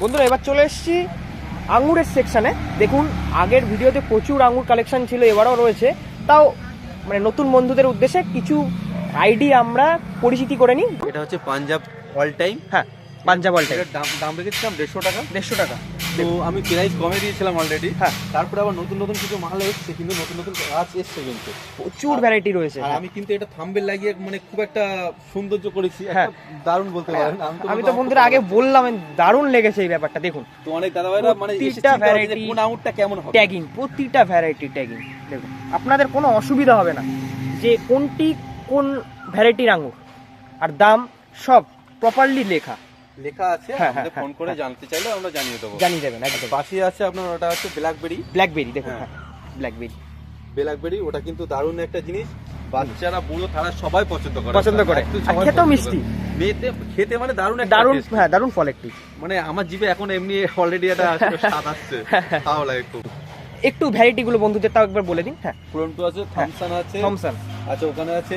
বন্ধুরা এবার চলে এসেছি আঙুরের সেকশানে দেখুন আগের ভিডিওতে প্রচুর আঙুর কালেকশান ছিল এবারও রয়েছে। তাও মানে নতুন বন্ধুদের উদ্দেশ্যে কিছু আইডি আমরা পরিচিতি করে নিই। এটা হচ্ছে পাঞ্জাব অল টাইম হ্যাঁ। পাঞ্জাব এটার দাম দাম রেখেছিলাম দেড়শো টাকা। দেড়শো টাকা। তো আমি প্রাইস কমে দিয়েছিলাম অলরেডি হ্যাঁ। তারপরে আবার নতুন নতুন কিছু মাল এসছে কিন্তু নতুন নতুন গাছ এসছে কিন্তু। প্রচুর ভ্যারাইটি রয়েছে। আর আমি কিন্তু এটা থাম্বেল লাগিয়ে মানে খুব একটা সৌন্দর্য করেছি। হ্যাঁ। দারুণ বলতে পারেন। আমি তো বন্ধুরা আগে বললাম দারুণ লেগেছে এই ব্যাপারটা দেখুন। তো অনেক দাদা ভাইরা মানে প্রতিটা variety- কোন আঙুরটা কেমন হবে? ট্যাগিং প্রতিটা ভ্যারাইটি ট্যাগিং দেখুন। আপনাদের কোনো অসুবিধা হবে না। যে কোনটি কোন ভ্যারাইটির আঙুর আর দাম সব প্রপারলি লেখা। লেখা আছে হ্যাঁ, আমাদের হ্যাঁ, ফোন করে হ্যাঁ। জানতে চাইলে আমরা জানিয়ে দেবো। জানিয়ে দেবেন একদম। পাশে আছে আপনার ওটা হচ্ছে ব্ল্যাকবেরি ব্ল্যাকবেরি দেখুন ব্ল্যাকবেরি ব্ল্যাকবেরি ওটা কিন্তু দারুণ একটা জিনিস। বাচ্চারা বুড়ো তারা সবাই পছন্দ করে। পছন্দ করে। খেতেও মিষ্টি। মেয়েতে খেতে মানে দারুণ একটা দারুণ হ্যাঁ দারুণ ফল একটি মানে আমার জিভে এখন এমনি অলরেডি একটা স্বাদ আসছে। ভালো লাগে খুব। একটু ভ্যারাইটি গুলো বন্ধুদের তাও একবার বলে দিন হ্যাঁ। পুরন্টু আছে থমসন আছে। থমসন আচ্ছা ওখানে আছে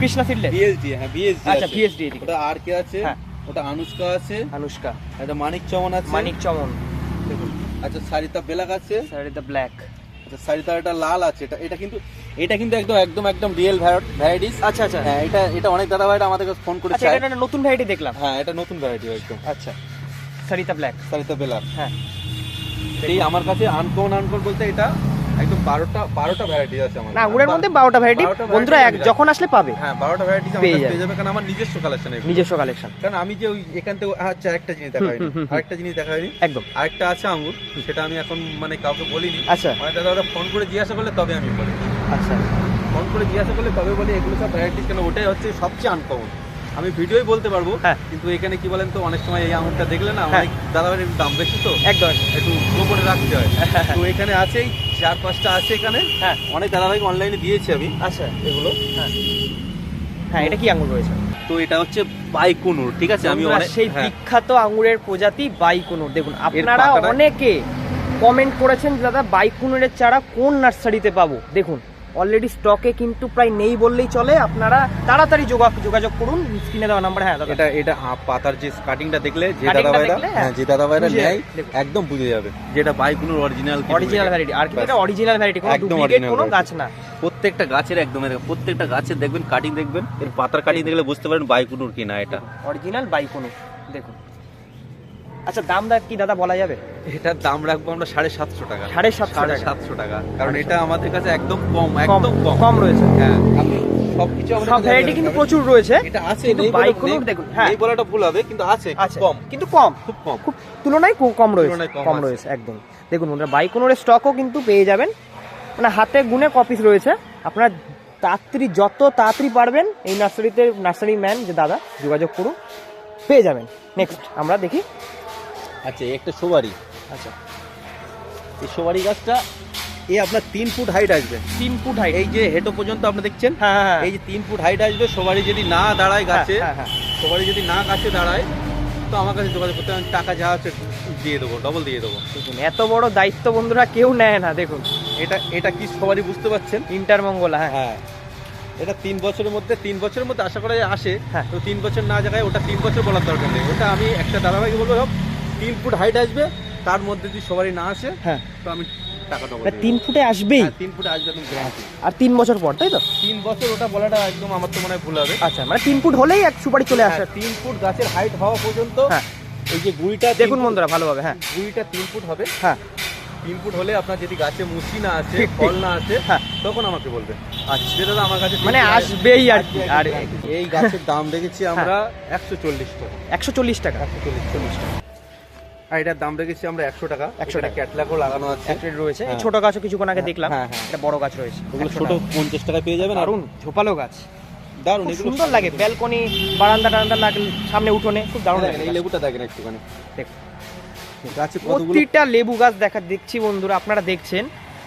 কৃষ্ণা ফিল্ডে বিএসডি হ্যাঁ বিএসডি আচ্ছা এদিকে। ওটা আর কে আছে। হ্যাঁ। ওটা আনুষ্কা আছে। আনুষ্কা। এটা মানিক চমন আছে। মানিক চমন। দেখুন। আচ্ছা সারিতা বেলাক আছে। The black. আচ্ছা সারিতা এটা লাল আছে। এটা এটা কিন্তু এটা কিন্তু একদম একদম একদম রিয়েল ভ্যারাইটিস আচ্ছা আচ্ছা। হ্যাঁ এটা এটা অনেক দাদা ভাইরা আমাদের কাছে ফোন করে আচ্ছা এটা নতুন ভ্যারাইটি দেখলাম। হ্যাঁ এটা নতুন ভ্যারাইটি একদম। আচ্ছা। সারিতা ব্ল্যাক। সারিতা বেলাক। হ্যাঁ। এই আমার কাছে আনকমন আনকমন বলতে এটা একদম বারোটা বারোটা ভ্যারাইটি আছে আমার না আঙুরের মধ্যে বারোটা ভ্যারাইটি বন্ধুরা এক যখন আসলে পাবে। হ্যাঁ বারোটা পেয়ে যাবে। কারণ আমার নিজস্ব কালেকশন নিজস্ব কালেকশন কারণ আমি যে ওই এখান থেকে আচ্ছা একটা জিনিস হুম, হুম, হুম। আরেকটা জিনিস একদম। আরেকটা আছে সেটা আমি এখন মানে কাউকে বলিনি। আচ্ছা। মানে দাদা ওরা ফোন করে জিজ্ঞাসা করলে তবে আমি বলি। আচ্ছা। ফোন করে জিজ্ঞাসা করলে তবে বলি এগুলো সব ভ্যারাইটিস কেন? ওটাই হচ্ছে সবচেয়ে আনকমন আমি ভিডিওই বলতে পারব হ্যাঁ। কিন্তু এখানে কি বলেন তো অনেক সময় এই আঙুরটা দেখলে না হ্যাঁ। অনেক দাদা ভাইয়ের দাম বেশি তো একদম। একটু গোপনে রাখতে হয়। তো এখানে আছেই চার পাঁচটা আছে এখানে। হ্যাঁ। অনেক দাদা ভাইকে অনলাইনে দিয়েছি আমি আচ্ছা। এগুলো। হ্যাঁ। হ্যাঁ এটা কি আঙুর রয়েছে? তো এটা হচ্ছে বাইকুনুর ঠিক আছে? আমি সেই হ্যাঁ। বিখ্যাত আঙুরের প্রজাতি বাইকুনুর। দেখুন আপনারা অনেকে কমেন্ট করেছেন দাদা বাইকুনুরের চারা কোন নার্সারিতে পাবো? দেখুন অলরেডি স্টকে কিন্তু প্রায় নেই বললেই চলে। আপনারা তাড়াতাড়ি যোগা- যোগাযোগ করুন স্ক্রিনে দেওয়া নাম্বার হ্যাঁ দাদা। এটা এটা পাতার যে কাটিংটা দেখলে যে দাদা ভাইরা হ্যাঁ, হ্যাঁ যে দাদা ভাইরা নেয় একদম বুঝে যাবে। যেটা বাইকুনুর অরিজিনাল অরিজিনাল ভ্যারাইটি আর কি এটা অরিজিনাল ভ্যারাইটি কোনো একদম ডুপ্লিকেট কোনো গাছ না। প্রত্যেকটা গাছের একদম এরকম। প্রত্যেকটা গাছের দেখবেন কাটিং দেখবেন এর পাতার কাটিং দেখলে বুঝতে পারেন বাইকুনুর কি না এটা। অরিজিনাল বাইকুনুর দেখুন। আচ্ছা দাম দা কি দাদা বলা যাবে? এটার দাম রাখব আমরা সাড়ে সাতশো টাকা। সাড়ে সাতশো সাড়ে টাকা। সাতশো টাকা। কারণ এটা আমাদের কাছে একদম কম একদম কম। কম রয়েছে। হ্যাঁ আপনি সবকিছু সব ভ্যারাইটি কিন্তু প্রচুর রয়েছে। এটা আছে নেই দেখুন, হ্যাঁ। নেই বলাটা ভুল হবে কিন্তু আছে কম। কিন্তু কম। খুব কম। খুব তুলনায় কম রয়েছে কম রয়েছে একদম। দেখুন বন্ধুরা বাইকোনোরের স্টকও কিন্তু পেয়ে যাবেন। মানে হাতে গুনে কপিস রয়েছে। আপনার তাড়াতাড়ি যত তাড়াতাড়ি পারবেন এই নার্সারিতে নার্সারি ম্যান যে দাদা যোগাযোগ করুন পেয়ে যাবেন। নেক্সট আমরা দেখি আচ্ছা একটা সোবারি। আচ্ছা। এই সোবারি গাছটা এই আপনার তিন ফুট হাইট আসবে। তিন ফুট হাইট এই যে হেঁটো পর্যন্ত আপনি দেখছেন? হ্যাঁ হ্যাঁ এই যে তিন ফুট হাইট আসবে সবারই যদি না দাঁড়ায় গাছে হ্যাঁ, হ্যাঁ, সবারই যদি না গাছে দাঁড়ায় তো আমার কাছে যোগাযোগ করতে আমি টাকা যা আছে দিয়ে দেবো ডবল দিয়ে দেবো। দেখুন এত বড় দায়িত্ব বন্ধুরা কেউ নেয় না দেখুন। এটা এটা কি সবারই বুঝতে পারছেন? ইন্টারমঙ্গলা হ্যাঁ। হ্যাঁ। এটা তিন বছরের মধ্যে তিন বছরের মধ্যে আশা করা যায় আসে হ্যাঁ। তো তিন বছর না জায়গায় ওটা তিন বছর বলার দরকার নেই। ওটা আমি একটা দাদাভাইকে বলব তিন ফুট হাইট আসবে তার মধ্যে যদি সবারই না আসে হ্যাঁ। তো আমি টাকা ডবল মানে তিন ফুটে আসবেই? তিন ফুট আসবে একদম গ্যারান্টি আর তিন বছর পর তাই তো? তিন বছর ওটা বলাটা একদম আমার তো মনে হয় ভুল হবে। আচ্ছা মানে তিন ফুট হলেই এক সুপারি চলে আসে। হ্যাঁ, তিন ফুট গাছের হাইট হওয়া পর্যন্ত হ্যাঁ। এই যে গুড়িটা দেখুন বন্ধুরা ভালোভাবে হ্যাঁ। গুড়িটা তিন ফুট হবে। হ্যাঁ। তিন ফুট হলে আপনার যদি গাছে মুচি না আসে। ফল না আসে হ্যাঁ। তখন আমাকে বলবে। আচ্ছা। দাদা আমার কাছে মানে আসবেই আর কি আর একদম। এই গাছের দাম রেখেছি আমরা একশো চল্লিশ টাকা। একশো চল্লিশ টাকা। একশো চল্লিশ চল্লিশ টাকা। এটার দাম রেখেছি আমরা একশো টাকা। একশো টাকা। ক্যাটলাগও লাগানো আছে। রয়েছে। এই হ্যাঁ। ছোট গাছও কিছুক্ষণ আগে দেখলাম। হ্যাঁ, হ্যাঁ। এটা বড় গাছ রয়েছে। ছোট পঞ্চাশ টাকা পেয়ে যাবেন দারুণ। ঝোপালো গাছ। এগুলো সুন্দর লাগে। ব্যালকনি বারান্দা টারান্দা লাগলে সামনে উঠোনে খুব দারুণ লাগে এই লেবুটা দেখেন একটুখানি। প্রতিটা লেবু গাছ দেখা দেখছি বন্ধুরা আপনারা দেখছেন।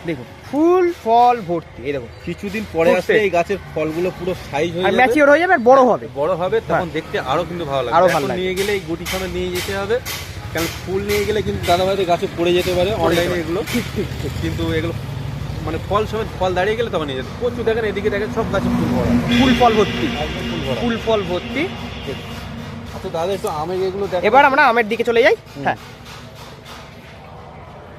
দেখুন ফুল ফল ভর্তি। এই দেখুন। কিছুদিন পরে। আসলে এই গাছের ফলগুলো পুরো সাইজ হয়ে যাবে। ম্যাচিওর হয়ে যাবে আর বড় হবে। বড় হবে তখন দেখতে আরও কিন্তু ভালো লাগবে। আরও ভালো। নিয়ে গেলে এই গুটি সমেত নিয়ে যেতে হবে। কারণ ফুল নিয়ে গেলে কিন্তু দাদা ভাইদের গাছে পড়ে যেতে পারে অনলাইনে এগুলো। ঠিক ঠিক ঠিক। কিন্তু এগুলো মানে ফল সমেত ফল দাঁড়িয়ে গেলে তখন নিয়ে যেতে প্রচুর দেখেন এদিকে দেখেন সব গাছে ফুল ভরা। ফুল ফল ভর্তি। ফুল ফুল ভর্তি। আচ্ছা দাদা একটু আমের এগুলো দেখো। এবার আমরা আমের দিকে চলে যাই। হ্যাঁ।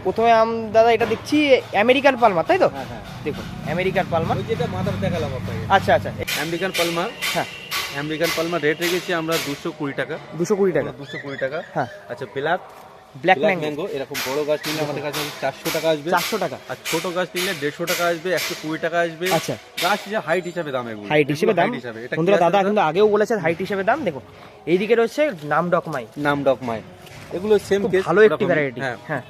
প্রথমে আম দাদা এটা দেখছি আমেরিকান পালমার তাই তো? হ্যাঁ হ্যাঁ। দেখুন আমেরিকান পালমার। যেটা মাথার দেখালাম আপনাকে। আচ্ছা আচ্ছা। American Palmer. হ্যাঁ। আমেরিকান পালমার রেট রেখেছি আমরা দুশো কুড়ি টাকা। দুশো কুড়ি টাকা। দুশো কুড়ি টাকা। হ্যাঁ। আচ্ছা black black black mango mango এরকম বড় গাছ নিলে আমাদের কাছে চারশো টাকা আসবে। চারশো টাকা। আর ছোট গাছ নিলে দেড়শো টাকা আসবে একশো কুড়ি টাকা আসবে। আচ্ছা। গাছ হাইট হিসাবে দাম এগুলো। হাইট হিসেবে দাম? হিসাবে। বন্ধুরা দাদা কিন্তু আগেও বলেছে হাইট হিসেবে দাম। দেখুন এইদিকে রয়েছে নাম ডকমাই নাম ডকমাই এগুলো সেম ভালো একটি ভ্যারাইটি হ্যাঁ। হ্যাঁ।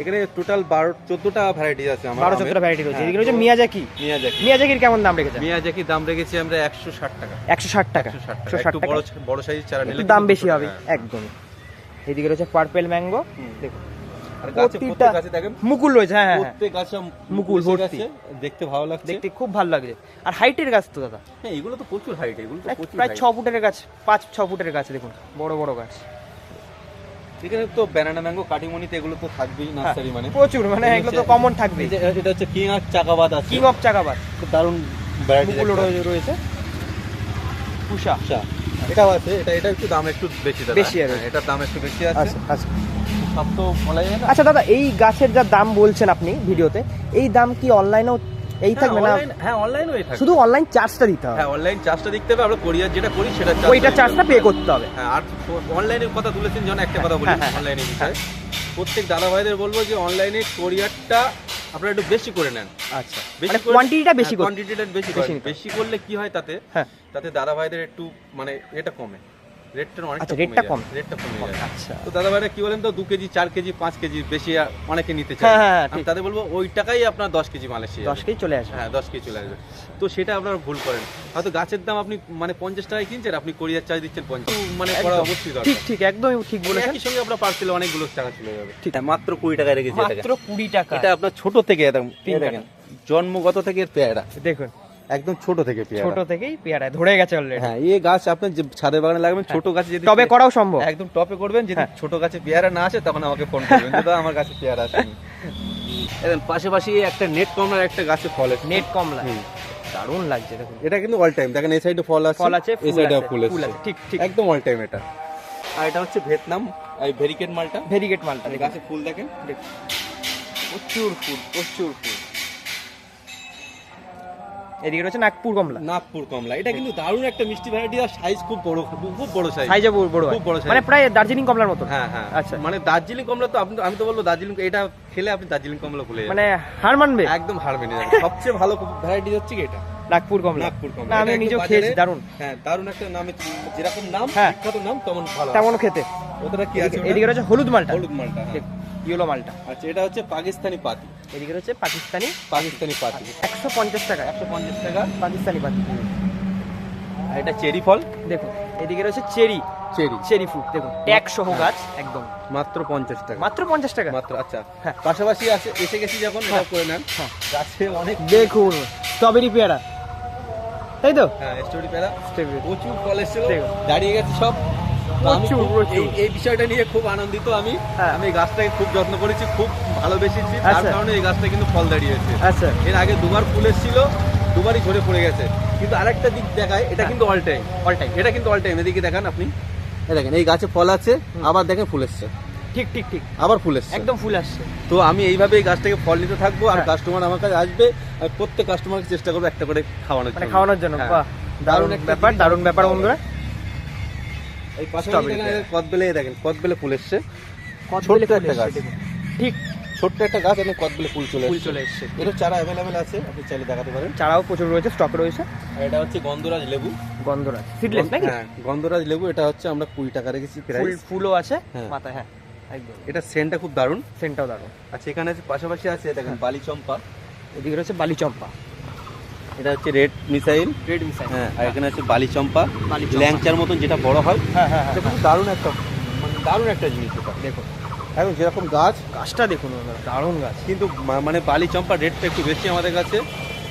এখানে টোটাল বারো চোদ্দটা ভ্যারাইটি আছে আমার বারো। চোদ্দটা ভ্যারাইটি রয়েছে। হ্যাঁ, রয়েছে তো মিয়াজাকি। মিয়াজাকি। মিয়াজাকির কেমন দাম রেখেছে মিয়াজাকি দাম রেখেছি আমরা একশো ষাট টাকা। একশো ষাট টাকা। একশো ষাট টাকা। বড় বড় সাইজ চারা নিলে দাম বেশি হবে। হ্যাঁ। একদমই এদিকে রয়েছে পার্পেল ম্যাঙ্গো। দেখুন। মুকুল রয়েছে হ্যাঁ হ্যাঁ মুকুল ভর্তি। দেখতে ভালো লাগছে। দেখতে খুব ভালো লাগছে। আর হাইটের গাছ তো দাদা। হ্যাঁ এগুলো তো প্রচুর হাইট এগুলো প্রায় ছ ফুটের গাছ পাঁচ ছ ফুটের গাছ দেখুন। বড় বড় গাছ। এখানে তো ব্যানানা ম্যাঙ্গো কাটিমনিতে এগুলো তো থাকবেই নার্সারি মানে। প্রচুর মানে এগুলো তো কমন থাকবে। এটা হচ্ছে কিং আর চাকাবাদ আছে। কিং অফ চাকাবাদ। খুব দারুণ ভ্যারাইটি রয়েছে। পুষা আচ্ছা। এটাও আছে এটা এটা একটু দাম একটু বেশি দাদা। বেশি আর হ্যাঁ, এটার দাম একটু বেশি আছে। আচ্ছা আচ্ছা সব তো বলা যায় না। আচ্ছা দাদা এই গাছের যা দাম বলছেন আপনি ভিডিওতে এই দাম কি অনলাইনেও এই থাকবে না। হ্যাঁ অনলাইন ওই থাকে শুধু অনলাইন চার্জটা দিতে হবে। হ্যাঁ অনলাইন চার্জটা দেখতে হবে আমরা কোরিয়ার যেটা করি সেটা charge ওইটা চার্জটা পে করতে হবে। হ্যাঁ আর অনলাইনের কথা তুলেছেন যখন একটা কথা বলি হ্যাঁ, হ্যাঁ, বিষয়ে। প্রত্যেক দাদা ভাইদের বলব যে অনলাইনে কোরিয়ারটা আপনারা একটু বেশি করে নেন। আচ্ছা বেশি মানে কোয়ান্টিটিটা বেশি হ্যাঁ, কোয়ান্টিটিটা বেশি বেশি। বেশি করলে কি হয় তাতে? হ্যাঁ। তাতে দাদা ভাইদের একটু মানে এটা কমে। রেটটা অনেকটা আচ্ছা, রেটটা কম। রেটটা কমে যায়। আচ্ছা। তো দাদা ভাইরা কি বলেন তো দু কেজি চার কেজি পাঁচ কেজি বেশি অনেকে নিতে চায়। হ্যাঁ, হ্যাঁ, আমি তাদের বলব ওই টাকাই আপনার দশ কেজি মাল দশ কেজি চলে আসবে। হ্যাঁ দশ কেজি চলে আসবে। তো সেটা আপনারা ভুল করেন। হয়তো গাছের দাম আপনি মানে পঞ্চাশ টাকায় কিনছেন আপনি কোরিয়ার চার্জ দিচ্ছেন পঞ্চাশ। মানে করা একদম। অবশ্যই ঠিক দরকার। ঠিক একদমই ঠিক বলেছেন। একই সঙ্গে আপনার পার্সেলে অনেকগুলো টাকা চলে যাবে। ঠিক। হ্যাঁ, মাত্র কুড়ি টাকায় রেখেছি এটাকে। মাত্র কুড়ি টাকা। এটা আপনার ছোট থেকে একদম তিন এই দেখেন জন্মগত থেকে পেয়ারা। দেখুন একদম ছোট থেকে পেয়ারা। ছোট থেকেই পেয়ারা ধরে গেছে অলরেডি হ্যাঁ এই গাছ আপনার যে ছাদের বাগানে লাগাবেন ছোট গাছে যদি তবে করাও সম্ভব। একদম টপে করবেন যদি হ্যাঁ। ছোট গাছে পেয়ারা না আসে তখন আমাকে ফোন করবেন দাদা আমার কাছে পেয়ারা আসেনি। দেখেন পাশাপাশি একটা নেট কমলার একটা গাছে ফল আছে নেট কমলা। দারুণ লাগছে দেখুন। এটা কিন্তু অল টাইম দেখেন এই সাইডে ফল আছে ফল আছে এই সাইডে ফুল আছে ঠিক ঠিক। একদম অল টাইম এটা। আর এটা হচ্ছে ভিয়েতনাম এই ভেরিকেট মালটা। ভেরিগেট মালটা। গাছে ফুল দেখেন। প্রচুর ফুল প্রচুর ফুল। এদিকে রয়েছে নাগপুর কমলা। নাগপুর কমলা। এটা কিন্তু দারুণ একটা মিষ্টি ভ্যারাইটি আর সাইজ খুব বড় খুব বড় সাইজ সাইজে বড় খুব বড়। মানে প্রায় দার্জিলিং কমলার মতো হ্যাঁ হ্যাঁ। আচ্ছা। মানে দার্জিলিং কমলা তো আপনি আমি তো বলব দার্জিলিং এটা খেলে আপনি দার্জিলিং কমলা ভুলে যাবেন। মানে হার মানবে। একদম হার মেনে যাবেন। সবচেয়ে ভালো ভ্যারাইটি হচ্ছে কি এটা? নাগপুর কমলা। নাগপুর কমলা। আমি নিজেও খেয়েছি দারুণ। হ্যাঁ দারুণ একটা নামে যেরকম নাম হ্যাঁ। বিখ্যাত নাম তেমন ভালো। তেমনও খেতে। ওটা কি আছে এদিকে- রয়েছে হলুদ মালটা। হলুদ মালটা হ্যাঁ। ইয়েলো মালটা। আচ্ছা এটা হচ্ছে পাকিস্তানি পাতি। এদিকে হচ্ছে পাকিস্তানি পাকিস্তানি পাতি। একশো পঞ্চাশ টাকা। একশো পঞ্চাশ টাকা। পাকিস্তানি পাতি। আর এটা চেরি ফল? দেখুন এদিকে রয়েছে চেরি। চেরি। চেরি ফ্রুট দেখুন সহ গাছ একদম। মাত্র পঞ্চাশ টাকা। মাত্র পঞ্চাশ টাকা। মাত্র আচ্ছা। হ্যাঁ। পাশাপাশি আছে এসে গেছি যখন এটা করে নেন। হ্যাঁ। গাছে অনেক দেখুন স্ট্রবেরি পেয়ারা। তাই তো? হ্যাঁ স্ট্রবেরি প্রচুর ফল এসেছিল। দেখো। দাঁড়িয়ে গেছে সব। এই- এই বিষয়টা নিয়ে খুব আনন্দিত আমি। হ্যাঁ। আমি এই গাছটাকে খুব যত্ন করেছি খুব ভালোবেসেছি। তার আচ্ছা। কারণে এই গাছটা কিন্তু ফল দাঁড়িয়েছে। আচ্ছা। এর আগে দুবার ফুল এসেছিল দুবারই ঝরে পড়ে গেছে। কিন্তু আরেকটা দিক দেখায় এটা হ্যাঁ। কিন্তু অল টাইম অল টাইম এটা কিন্তু অল টাইম এদিকে দেখান আপনি। দেখেন এই গাছে ফল আছে আবার দেখেন ফুল এসছে। ঠিক ঠিক ঠিক। আবার ফুল এসছে। একদম ফুল আসছে। তো আমি এইভাবে এই গাছটাকে ফল নিতে থাকব আর হ্যাঁ। কাস্টমার আমার কাছে আসবে আর প্রত্যেক কাস্টমারকে চেষ্টা করব একটা করে খাওয়ানোর মানে জন্য। খাওয়ানোর জন্য হ্যাঁ। বাহ। দারুণ ব্যাপার দারুণ ব্যাপার। বন্ধুরা। কদবেলে দেখেন কদবেলে ফুল এসছে। ছোট্ট একটা গাছ। ঠিক ছোট্ট একটা গাছ কদবেলে ফুল চলে ফুল চলে এসছে। চারা অ্যাভেলেবেল আছে আপনি চাইলে দেখাতে পারেন। চারাও প্রচুর রয়েছে স্টক রয়েছে। আর এটা হচ্ছে গন্ধরাজ লেবু। গন্ধরাজ সিডলেস নাকি? হ্যাঁ গন্ধরাজ লেবু এটা হচ্ছে আমরা কুড়ি টাকা রেখেছি ফুল ফুলও আছে হ্যাঁ। মাথায় হ্যাঁ একদম। এটা সেন্টটা খুব দারুণ। সেন্টটাও দারুণ। আচ্ছা এখানে পাশাপাশি আছে দেখেন বালি চম্পা এদিকে রয়েছে বালি চম্পা এটা হচ্ছে রেড মিসাইল। Red missile. হ্যাঁ আর এখানে আছে বালি চম্পা বালি ল্যাংচার মতন যেটা বড় হয়। হ্যাঁ হ্যাঁ হ্যাঁ এটা খুব দারুণ একটা মানে দারুণ একটা জিনিস এটা দেখুন। এখন যেরকম গাছ গাছটা দেখুন দারুণ গাছ। কিন্তু মানে বালি চম্পার রেটটা একটু বেশি আমাদের কাছে।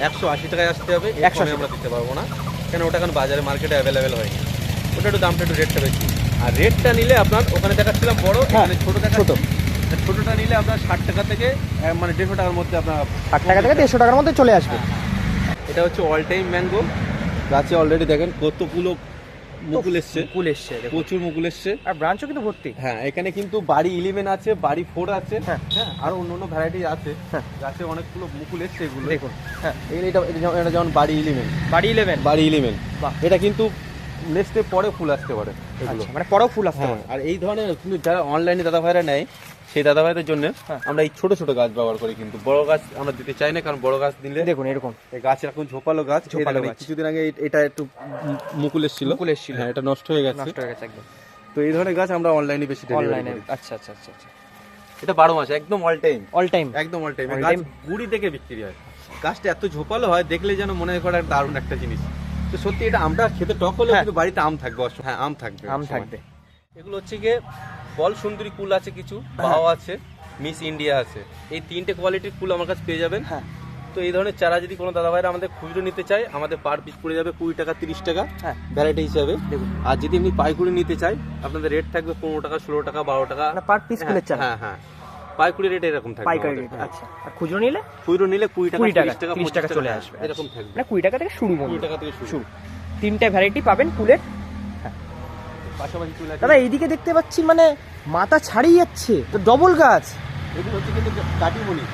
একশো আশি টাকায় আসতে হবে এর 180 কমে আমরা দিতে পারব না। কেন ওটা এখন বাজারে মার্কেটে অ্যাভেলেবেল হয় ওটা একটু দামটা একটু রেটটা বেশি। আর রেটটা নিলে আপনার ওখানে দেখাচ্ছিলাম বড় হ্যাঁ, এখানে ছোট দেখা ছোট। ছোটটা নিলে আপনার ষাট টাকা থেকে মানে দেড়শো টাকার মধ্যে আপনার ষাট টাকা থেকে দেড়শো টাকার মধ্যে চলে আসবে। এটা হচ্ছে অল টাইম ম্যাঙ্গো গাছে অলরেডি দেখেন কতগুলো মুকুল এসছে। ফুল এসছে। প্রচুর মুকুল এসছে। আর ব্রাঞ্চও কিন্তু ভর্তি। হ্যাঁ এখানে কিন্তু বাড়ি ইলেভেন আছে বাড়ি ফোর আছে। হ্যাঁ। হ্যাঁ আরও অন্য অন্য ভ্যারাইটি আছে। হ্যাঁ। গাছে অনেকগুলো মুকুল এসছে এগুলো। দেখুন। হ্যাঁ এটা এটা যেমন- বাড়ি ইলেভেন বাড়ি ইলেভেন বাড়ি ইলেভেন এটা কিন্তু নেক্সটে পরে ফুল আসতে পারে এগুলো। আচ্ছা মানে পরেও ফুল আসতে হ্যাঁ পারে। আর এই ধরনের কিন্তু যারা অনলাইনে দাদা ভাইরা নেয় সেই দাদা ভাইদের জন্য। আমরা এই ছোট ছোট গাছ ব্যবহার করি কিন্তু। বড় গাছ আমরা দিতে চাই না কারণ বড় গাছ দিলে দেখুন এরকম। এই গাছ এখন ঝোপালো গাছ ঝোপালো গাছ। কিছুদিন আগে এটা একটু মুকুল এসেছিল। মুকুল এসেছিল। হ্যাঁ এটা নষ্ট হয়ে গেছে। নষ্ট হয়ে গেছে একদম। তো এই ধরনের গাছ আমরা অনলাইনে বেশি অনলাইনে আচ্ছা আচ্ছা আচ্ছা আচ্ছা। এটা বারো মাস একদম অল টাইম অল টাইম একদম অল টাইম গাছ? গুড়ি থেকে বিক্রি হয়। গাছটা এত ঝোপালো হয় দেখলে যেন মনে করে দারুণ একটা জিনিস। তো সত্যি এটা আমটা খেতে টক হলে হ্যাঁ। কিন্তু বাড়িতে আম থাকবে। হ্যাঁ আম থাকবে আম থাকবে। এগুলো হচ্ছে গিয়ে বল সুন্দরী কুল আছে কিছু বাও আছে মিস ইন্ডিয়া আছে। এই তিনটে কোয়ালিটির কুল আমার কাছে পেয়ে যাবেন। হ্যাঁ। তো এই ধরনের চারা যদি কোনো দাদা ভাইরা আমাদের খুচরো নিতে চায় আমাদের পার পিস পড়ে যাবে কুড়ি টাকা তিরিশ টাকা হ্যাঁ। ভ্যারাইটি হিসাবে। আর যদি এমনি পাইকুড়ি নিতে চাই আপনাদের রেট থাকবে পনেরো টাকা ষোলো টাকা বারো টাকা। মানে পার পিস হ্যাঁ হ্যাঁ পাইকুড়ি রেট এরকম থাকবে পাইকারি রেট হ্যাঁ। আচ্ছা। আর খুচরো নিলে? খুচরো নিলে কুড়ি টাকা 20 টাকা, 30 টাকা 30 টাকা 25 চলে হ্যাঁ, আসবে। এরকম থাকবে। না কুড়ি টাকা থেকে শুরু কুড়ি টাকা থেকে শুরু। শুরু। তিনটে ভ্যারাইটি পাবেন ফুলের পাশাপাশি চলে আসে। দাদা এইদিকে দেখতে পাচ্ছি মানে মাথা ছাড়িয়ে যাচ্ছে। তো ডবল গাছ। এগুলো হচ্ছে কিন্তু কাটিমনি।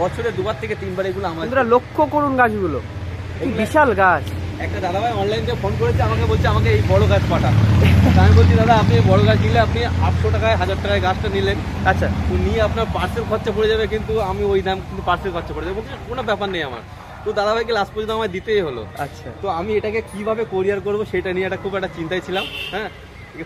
বছরে দুবার থেকে তিনবার এগুলো আমার বন্ধুরা লক্ষ্য করুন গাছগুলো। বিশাল গাছ। একটা দাদাভাই অনলাইন থেকে ফোন করেছে আমাকে বলছে আমাকে এই বড় গাছ পাঠা তা আমি বলছি দাদা আপনি বড় গাছ নিলে আপনি আটশো টাকায় হাজার টাকায় গাছটা নিলেন। আচ্ছা। নিয়ে আপনার পার্সেল খরচা পড়ে যাবে কিন্তু আমি ওই দাম কিন্তু পার্সেল খরচা পড়ে যাবে। বলছি কোনো ব্যাপার নেই আমার। তো দাদাভাইকে লাস্ট পর্যন্ত আমার দিতেই হলো। আচ্ছা। তো আমি এটাকে কীভাবে কোরিয়ার করব সেটা নিয়ে একটা খুব একটা চিন্তায় ছিলাম হ্যাঁ?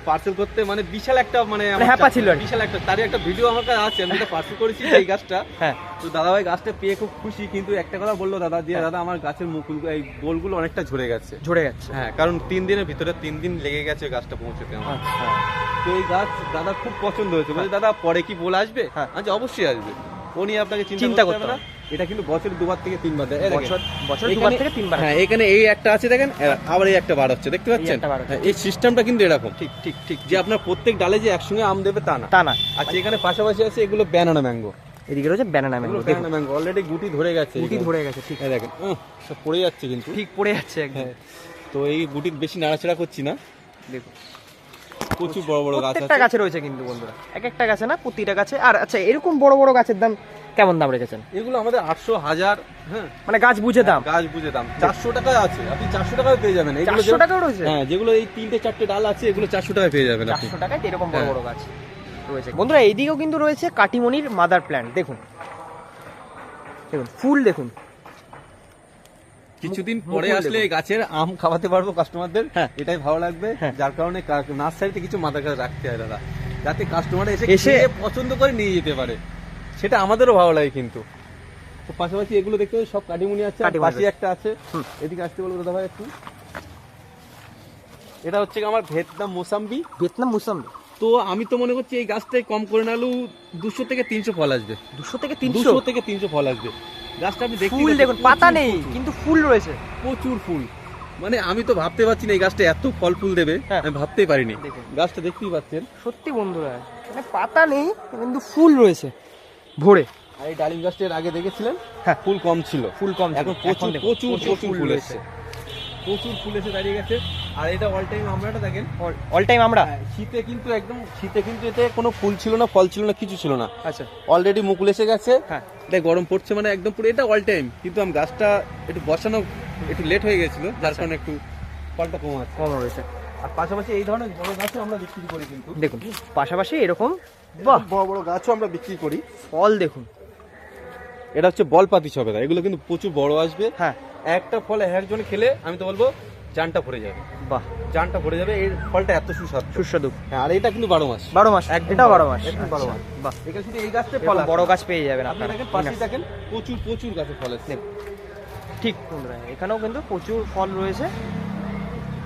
পার্সেল করতে মানে বিশাল একটা মানে হ্যাপা ছিল বিশাল একটা তারই একটা ভিডিও আমার কাছে আছে আমি পার্সেল করেছি এই গাছটা। হ্যাঁ। তো দাদাভাই গাছটা পেয়ে খুব খুশি কিন্তু একটা কথা বলল দাদা দিয়ে হ্যাঁ। দাদা আমার গাছের মুকুল এই গোলগুলো অনেকটা ঝরে গেছে। ঝরে যাচ্ছে হ্যাঁ কারণ তিন দিনের ভিতরে তিন দিন লেগে গেছে গাছটা পৌঁছতে আমার। আচ্ছা। তো এই গাছ দাদা খুব পছন্দ হয়েছে। বলছে দাদা পরে কি বলে আসবে? হ্যাঁ। আচ্ছা অবশ্যই আসবে। ও নিয়ে আপনাকে চিন্তা করতে করতে হবে না। এটা কিন্তু বছরে দুবার থেকে তিনবার দেয়। বছর বছর দুবার থেকে তিনবার। হ্যাঁ এখানে এই একটা আছে দেখেন আবার এই একটা বার হচ্ছে দেখতে পাচ্ছেন। হ্যাঁ, এই সিস্টেমটা কিন্তু এরকম। ঠিক ঠিক ঠিক যে আপনার প্রত্যেক ডালে যে একসঙ্গে আম দেবে তা না। তা না। আচ্ছা এখানে পাশাপাশি আছে এগুলো ব্যানানা ম্যাঙ্গো এদিকে রয়েছে banana mango banana mango already গুটি ধরে গেছে গুটি ধরে গেছে ঠিক। এই দেখেন সব পড়ে যাচ্ছে কিন্তু। ঠিক পড়ে যাচ্ছে একদম। হ্যাঁ তো এই গুটি বেশি নাড়াচাড়া করছি না। দেখুন। প্রচুর বড় বড় গাছ প্রত্যেকটা আছে। গাছে রয়েছে কিন্তু বন্ধুরা। এক একটা গাছে না প্রতিটা গাছে। আর আচ্ছা এরকম বড় বড় গাছের দাম কেমন দাম রেখেছেন? এগুলো আমাদের আটশো হাজার হ্যাঁ। মানে গাছ বুঝে দাম? গাছ বুঝে দাম। চারশো টাকায় আছে। আপনি চারশো টাকায় পেয়ে যাবেন। এগুলো চারশো টাকাও রয়েছে? হ্যাঁ যেগুলো এই তিনটে চারটে ডাল আছে এগুলো চারশো টাকায় পেয়ে যাবেন চারশো টাকায় এরকম বড় হ্যাঁ। বড় গাছ রয়েছে। বন্ধুরা এইদিকেও কিন্তু রয়েছে কাটিমনির মাদার প্ল্যান্ট। দেখুন। দেখুন ফুল দেখুন। কিছুদিন পরে আসলে এই গাছের আম খাওয়াতে পারব কাস্টমারদের হ্যাঁ। এটাই ভালো লাগবে। হ্যাঁ। যার কারণে নার্সারিতে কিছু মাথার কাছে রাখতে হয় দাদা। যাতে কাস্টমার এসে এসে- পছন্দ করে নিয়ে যেতে পারে। সেটা আমাদেরও ভালো লাগে কিন্তু। তো পাশাপাশি এগুলো দেখতে সব কাটিমুনি আছে পাশে একটা আছে। এদিকে আসতে বলব দাদা ভাই একটু। এটা হচ্ছে আমার ভিয়েতনাম মোসাম্বি। ভিয়েতনাম মুসাম্বি। তো আমি তো মনে করছি এই গাছটাই কম করে নালেও দুশো থেকে তিনশো ফল আসবে। দুশো থেকে তিনশো? থেকে তিনশো ফল আসবে। গাছটা আপনি দেখতে ফুল দেখুন পাতা নেই কিন্তু ফুল রয়েছে। প্রচুর ফুল। মানে আমি তো ভাবতে পারছি না এই গাছটা এত ফল ফুল দেবে হ্যাঁ। আমি ভাবতেই পারিনি। গাছটা দেখতেই পাচ্ছেন। সত্যি বন্ধুরা মানে পাতা নেই কিন্তু ফুল রয়েছে ভরে। আর এই ডালিম গাছটার আগে দেখেছিলেন? হ্যাঁ। ফুল কম ছিল। ফুল কম ছিল। এখন প্রচুর প্রচুর ফুল। এসেছে প্রচুর ফুল এসে দাঁড়িয়ে গেছে। আর এটা অল টাইম আমরাটা দেখেন। অল টাইম আমরা? হ্যাঁ, শীতে কিন্তু একদম শীতে কিন্তু এতে কোনো ফুল ছিল না ফল ছিল না কিছু ছিল না। আচ্ছা। অলরেডি মুকুল এসে গেছে। হ্যাঁ এটা গরম পড়ছে মানে একদম পুরো এটা অল টাইম কিন্তু আমি গাছটা একটু বসানো একটু লেট হয়ে গেছিল যার কারণে একটু ফলটা কম আছে। কম রয়েছে আর পাশাপাশি এই ধরনের বড় গাছও আমরা বিক্রি করি কিন্তু। দেখুন পাশাপাশি এরকম বাহ! বড় বড় গাছও আমরা বিক্রি করি। ফল দেখুন। এটা হচ্ছে বল পাতি সবেদা এগুলো কিন্তু প্রচুর বড় আসবে। হ্যাঁ। একটা ফল একজন খেলে আমি তো বলব জানটা ভরে যাবে। বাহ। জানটা ভরে যাবে এই ফলটা এত সুস্বাদু। সুস্বাদু। হ্যাঁ, আর এটা কিন্তু বারো মাস। বারো মাস একদম এটাও বারো মাস। বারো মাস। বাহ। এখানে শুধু এই গাছটা ফল বড় গাছ পেয়ে যাবেন আপনি আপনারা। দেখেন পাশে দেখেন প্রচুর প্রচুর গাছে ফল আছে ঠিক এখানেও কিন্তু প্রচুর ফল রয়েছে।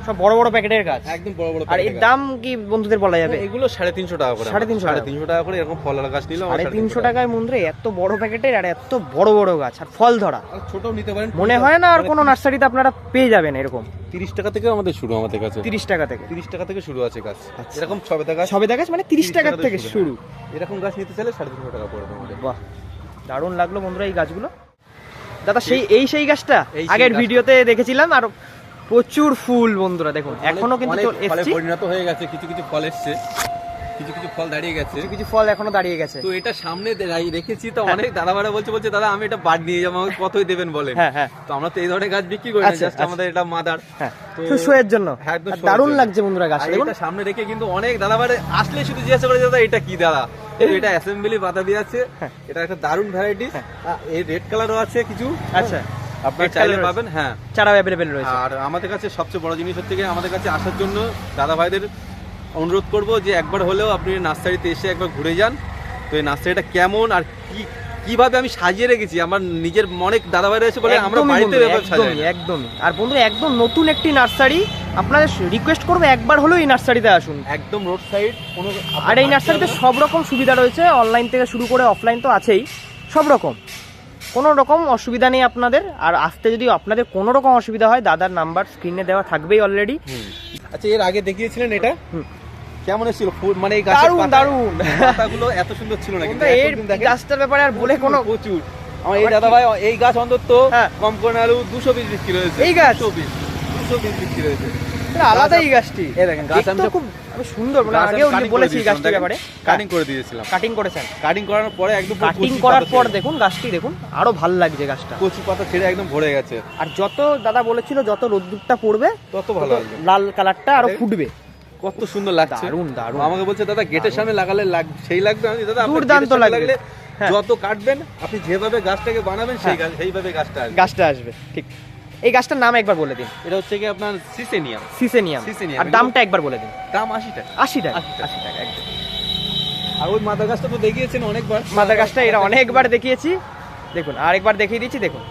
সব বড় বড় প্যাকেটের গাছ। একদম বড় বড় আর এর দাম কি বন্ধুদের বলা যাবে? এগুলো সাড়ে তিনশো টাকা করে। সাড়ে তিনশো সাড়ে তিনশো টাকা করে এরকম ফলের গাছ নিলে সাড়ে তিনশো টাকায় মন্দিরে এত বড় প্যাকেটের আর এত বড় বড় গাছ আর ফল ধরা। ছোট নিতে পারেন মনে হয় না আর কোনো নার্সারিতে আপনারা পেয়ে যাবেন এরকম। তিরিশ টাকা থেকে আমাদের শুরু আমাদের কাছে। তিরিশ টাকা থেকে। তিরিশ টাকা থেকে শুরু আছে গাছ। আচ্ছা। এরকম সবেদা গাছ। সবেদা গাছ মানে তিরিশ টাকা থেকে শুরু। এরকম গাছ নিতে চাইলে সাড়ে তিনশো টাকা পড়বে আমাদের। বাহ দারুণ লাগল বন্ধুরা এই গাছগুলো। দাদা সেই এই সেই গাছটা? আগের ভিডিওতে দেখেছিলাম আর প্রচুর ফুল বন্ধুরা দেখুন এখনও কিন্তু ফলে পরিণত হয়ে গেছে কিছু কিছু ফল এসছে। কিছু কিছু ফল দাঁড়িয়ে গেছে। কিছু কিছু ফল এখনও দাঁড়িয়ে গেছে। তো এটা সামনে রেখেছি তো অনেক দাদা ভাড়া বলছে বলছে দাদা আমি এটা বাদ নিয়ে যাব আমাকে কতই দেবেন বলেন। হ্যাঁ হ্যাঁ। তো আমরা তো এই ধরনের গাছ বিক্রি করি না আচ্ছা, জাস্ট আচ্ছা। আমাদের এটা মাদার। হ্যাঁ জন্য। হ্যাঁ, দারুণ লাগছে বন্ধুরা গাছ দেখুন। সামনে রেখে কিন্তু অনেক দাদা ভাড়া আসলে শুধু জিজ্ঞাসা করে দাদা এটা কি দাদা? এটা অ্যাসেম্বলি পাতা দিয়ে আছে। হ্যাঁ। এটা একটা দারুণ ভ্যারাইটি এই রেড কালারও আছে কিছু। আচ্ছা। আপনারা চাইলে পাবেন হ্যাঁ। চারাও অ্যাভেলেবেল রয়েছে। আর আমাদের কাছে সবচেয়ে বড় জিনিস হচ্ছে আমাদের কাছে আসার জন্য দাদা ভাইদের অনুরোধ করব যে একবার হলেও আপনি নার্সারিতে এসে একবার ঘুরে যান। তো এই নার্সারিটা কেমন আর কি কীভাবে আমি সাজিয়ে রেখেছি? আমার নিজের অনেক দাদা ভাইরা এসে বলে আমরা বাড়িতে একদমই আর বন্ধু একদম নতুন একটি নার্সারি আপনাদের রিকোয়েস্ট করব একবার হলেও এই নার্সারিতে আসুন। একদম রোড সাইড আর এই নার্সারিতে সব রকম সুবিধা রয়েছে অনলাইন থেকে শুরু করে অফলাইন তো আছেই সব রকম। কোনো রকম অসুবিধা নেই আপনাদের। আর আসতে যদি আপনাদের কোনো রকম অসুবিধা হয় দাদার নাম্বার স্ক্রিনে দেওয়া থাকবেই অলরেডি আচ্ছা এর আগে দেখিয়েছিলেন এটা। কেমন ছিল মানে এই গাছের দারুণ, দারুণ। পাতাগুলো এত সুন্দর ছিল না কিন্তু এর এখন গাছটার ব্যাপারে আর বলে কোনো প্রচুর। আমার এই দাদা ভাই এই গাছ অন্তত হ্যাঁ। কম করে আলু দুশো পিস বিক্রি হয়েছে। এই গাছ? দুশো পিস বিক্রি হয়েছে। এটা গাছটি। এই দেখেন গাছ আমি খুব খুব সুন্দর মানে আগেও বলেছি গাছটির ব্যাপারে। কাটিং করে দিয়েছিলাম। কাটিং করেছেন। কাটিং করার পরে একদম কাটিং করার পর দেখুন গাছটি দেখুন আরও ভালো লাগছে গাছটা। কচি পাতা ছেড়ে একদম ভরে গেছে। আর যত দাদা বলেছিল যত রোদ্দুরটা পড়বে তত ভালো লাগবে। লাল কালারটা আরও ফুটবে। কত সুন্দর লাগছে। আমাকে বলছে দাদা গেটের সামনে লাগালে লাগ- সেই লাগবে? আমি দাদা দুর্দান্ত লাগবে। হ্যাঁ। যত কাটবেন আপনি যেভাবে গাছটাকে বানাবেন সেই হ্যাঁ। সেইভাবে গাছটা গাছটা আসবে ঠিক। এই গাছটার নাম একবার বলে দিন। এটা হচ্ছে কি আপনার সিসেনিয়াম। সিসেনিয়াম। সিসেনিয়াম, আর দামটা একবার বলে দিন। দাম আশি টাকা। আশি টাকা। আশি টাকা। একদম। আর ওই মাদার গাছটা তো দেখিয়েছেন অনেকবার। মাদার গাছটা এরা অনেকবার দেখিয়েছি। দেখুন আরেকবার দেখিয়ে দিচ্ছি দেখুন।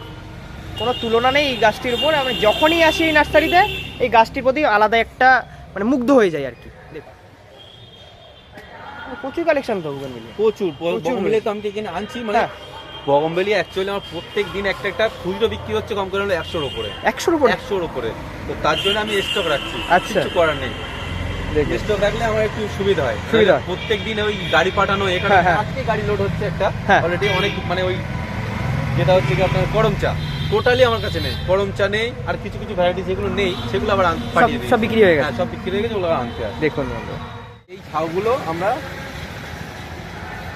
কোনো তুলনা নেই এই গাছটির উপর। আমি যখনই আসি এই নার্সারিতে এই গাছটির প্রতি আলাদা একটা মানে মুগ্ধ হয়ে যায় আর কি। দেখুন। প্রচুর কালেকশন তো ওগুলো প্রচুর প্রচুর বগমবেলি তো আমি এখানে আনছি? মানে হ্যাঁ। বগমবেলি অ্যাকচুয়ালি আমার প্রত্যেক দিন একটা একটা খুচরো বিক্রি হচ্ছে কম করে হলো একশোর উপরে। একশোর উপরে? একশোর উপরে। তো তার জন্য আমি স্টক রাখছি। আচ্ছা। কিছু করার নেই। স্টক রাখলে আমার একটু সুবিধা হয়। সুবিধা প্রত্যেক দিন ওই গাড়ি পাঠানো এখানে হ্যাঁ, হ্যাঁ। আজকে গাড়ি লোড হচ্ছে একটা। হ্যাঁ। অলরেডি অনেক মানে ওই যেটা হচ্ছে কি আপনার গরম চা। টোটালি আমার কাছে নেই। গরম চা নেই আর কিছু কিছু ভ্যারাইটি যেগুলো নেই সেগুলো আবার সব বিক্রি হয়ে গেছে। হ্যাঁ সব বিক্রি হয়ে গেছে ওগুলো আনতে হয়। দেখুন। এই ছাউগুলো আমরা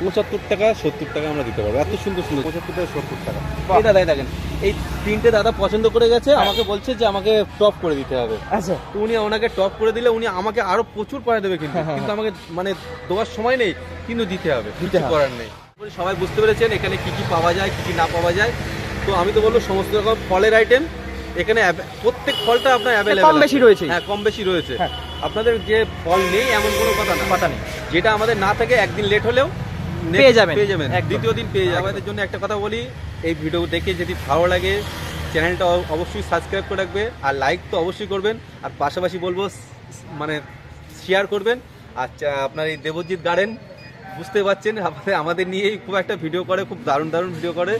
পঁচাত্তর টাকা সত্তর টাকা আমরা দিতে পারব। এত সুন্দর সুন্দর পঁচাত্তর টাকা সত্তর টাকা। এই দাদা এই দেখেন এই তিনটে দাদা পছন্দ করে গেছে আমাকে বলছে যে আমাকে টপ করে দিতে হবে। আচ্ছা। তো উনি ওনাকে টপ করে দিলে উনি আমাকে আরও প্রচুর পায় দেবে কিন্তু। হ্যাঁ, হ্যাঁ, কিন্তু আমাকে মানে দেওয়ার সময় নেই কিন্তু দিতে হবে। দিতে কিছু করার নেই। সবাই বুঝতে পেরেছেন এখানে কি কি পাওয়া যায় কি কি না পাওয়া যায়? তো আমি তো বলব সমস্ত রকম ফলের আইটেম এখানে প্রত্যেক ফলটা আপনার অ্যাভেলেবল কম বেশি রয়েছে। হ্যাঁ কম বেশি রয়েছে। হ্যাঁ। আপনাদের যে ফল নেই এমন কোনো কথা না। পাতা নেই। যেটা আমাদের না থাকে একদিন লেট হলেও পেয়ে যাবেন। পেয়ে যাবেন। দ্বিতীয় দিন পেয়ে যাবেন। আমাদের জন্য একটা কথা বলি এই ভিডিও দেখে যদি ভালো লাগে চ্যানেলটা অবশ্যই সাবস্ক্রাইব করে রাখবে আর লাইক তো অবশ্যই করবেন। আর পাশাপাশি বলব মানে শেয়ার করবেন। আর আপনার এই দেবজিৎ গার্ডেন বুঝতে পারছেন আমাদের আমাদের নিয়েই খুব একটা ভিডিও করে খুব দারুণ দারুণ ভিডিও করে।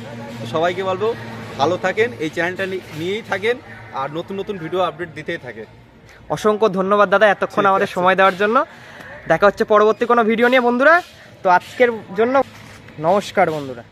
সবাইকে বলব ভালো থাকেন এই চ্যানেলটা নিয়েই থাকেন আর নতুন নতুন ভিডিও আপডেট দিতেই থাকে অসংখ্য ধন্যবাদ দাদা এতক্ষণ আমাদের সময় দেওয়ার জন্য। দেখা হচ্ছে পরবর্তী কোনো ভিডিও নিয়ে। বন্ধুরা তো আজকের জন্য নমস্কার বন্ধুরা।